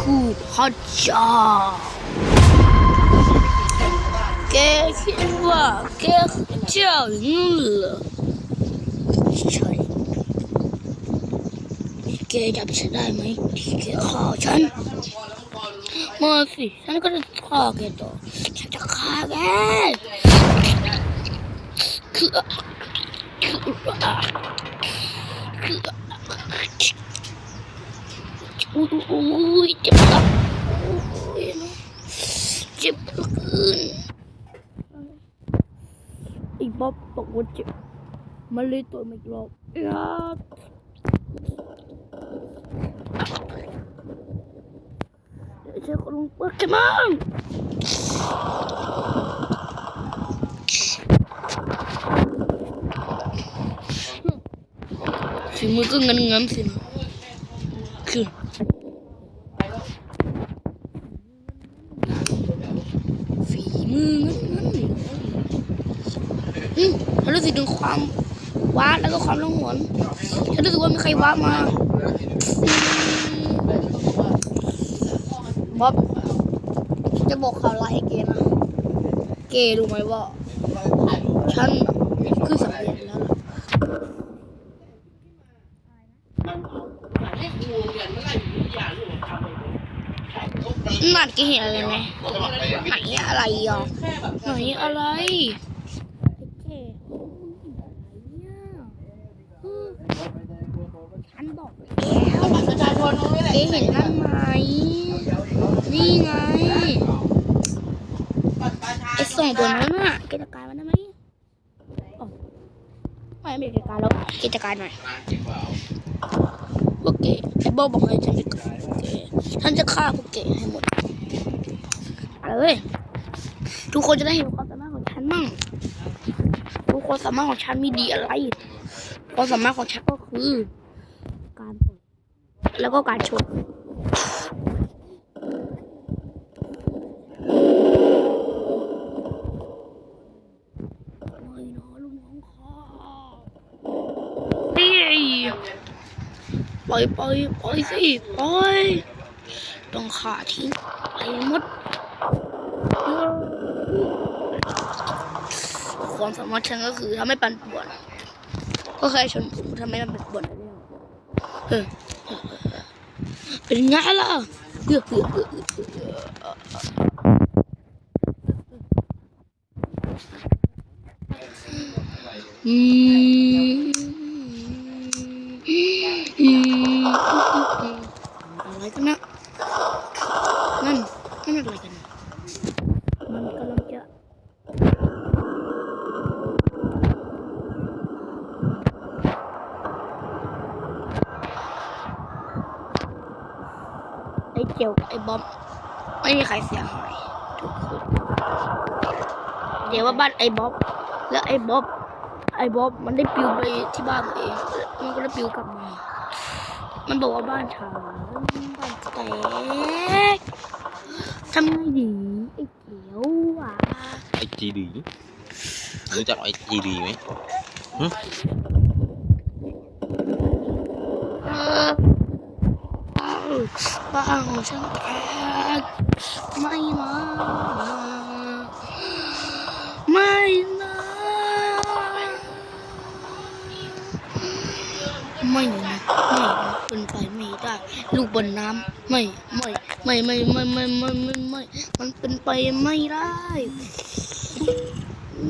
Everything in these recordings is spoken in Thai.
คือพระเจ้าแกคิดว่าแกคือเจ้าอย่างนั้นเหรอใช่แกจำฉันได้ไหมที่แกฆ่าฉันมาสิฉันก็จะฆ่าแกต่อฉันจะฆ่าแกคือคือคือ Uy, ceplok. Uy, ceplokin. Iba pagod. Malito. Iyak. Saya kurang Pokemon. Si musuh ngam-ngam sih. คือฝีมือมันฉันรู้สึกถึงความว้าแล้วก็ความร้องหวนฉันรู้สึกว่ามีใครว้ามาบ๊อบจะบอกข่าวร้ายให้เกนะ เกรู้ไหมว่า ฉันคือสังเร็จแล้วล่ะ นั่นแกเห็นอะไรไหมไหนอะไรอะไหนอะไรแกฉันบอกแล้วแกเห็นนั่นไหมนี่ไงไอ้สองตัวนั้นน่ะแกจัดการมันได้ไหมไม่ไม่จัดการแล้วแกจัดการหน่อย โอเคไอ้โบบอกให้ฉันไปก่อนโอเคฉันจะฆ่าพวกแกให้หมดเอาเลยทุกคนจะได้เห็นความสามารถของฉันมั่งทุกคนสามารถของฉันมีดีอะไรความสามารถของฉันก็คือ การปิดแล้วก็การชนไม่นะลูกน้องข้านี่ ปล่อยปล่อยปล่อยสิปล่อยต้องขาทิ้งไปหมดความสามารถฉันก็คือทำให้ปันป่วนก็เคยชนผมทำให้มันปันป่วนเออเป็นไงล่ะเออเออเออเอออืมอืมอะไรกันนะนั่น นั่นอะไรกัน มันกำลังจะไอ้เจียวไอ้บอบไม่มีใครเสียหายทุกคนเดี๋ยวว่าบ้านไอ้บ๊อบแล้วไอ้บ๊อบไอ้บ๊อบมันได้ปิวไปที่บ้านตัวเองมันก็ได้ปิวกลับมา มันบอกว่าบ้านฉันบ้านแตก Trăm gì Anh kiểu à ai chi đi Đứa chắc nói chi đi mấy hả? Bạn chẳng khác May mà ลูกบนน้ำไม่ไม่ไม่ไม่ไม่ไม่ไม่ไม่ไม่มันเป็นไปไม่ได้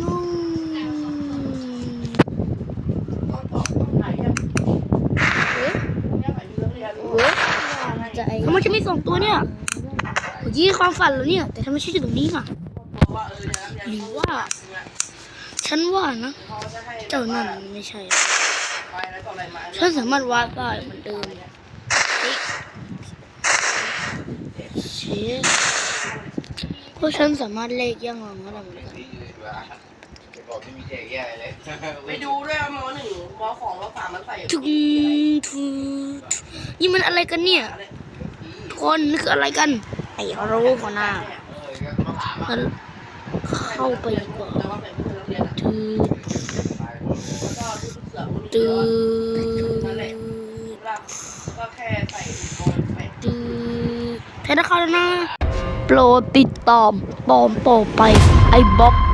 น้องเอ๊ะเอ๊ะทำไมจะไม่ส่งตัวเนี่ยเมื่อกี้ความฝันแล้วเนี่ย แต่ทำไมฉันอยู่ตรงนี้อะหรือว่า ฉันว่านะ เจ้านั่นไม่ใช่ฉันสามารถวาดได้เหมือนเดิมเฮ้ย เชฟเพราะฉันสามารถเลขย่างหลังได้เหมือนกันไปดูด้วยว่ามหนึ่งมอสองมอสามมันใส่ทุกทุกนี่มันอะไรกันเนี่ยทุกคนนี่คืออะไรกันไอ้โรกหน้ามันเข้าไปดีกว่าแต่ว่าเป็นเพื่อนนักเรียนอะตืดก็ชุดเสือมันตืดนั่นแหละก็แค่ใส่โกนไปตืดแทใช้นะครับนะโปรดติดตามตอนต่อไปไอ้บ๊อบ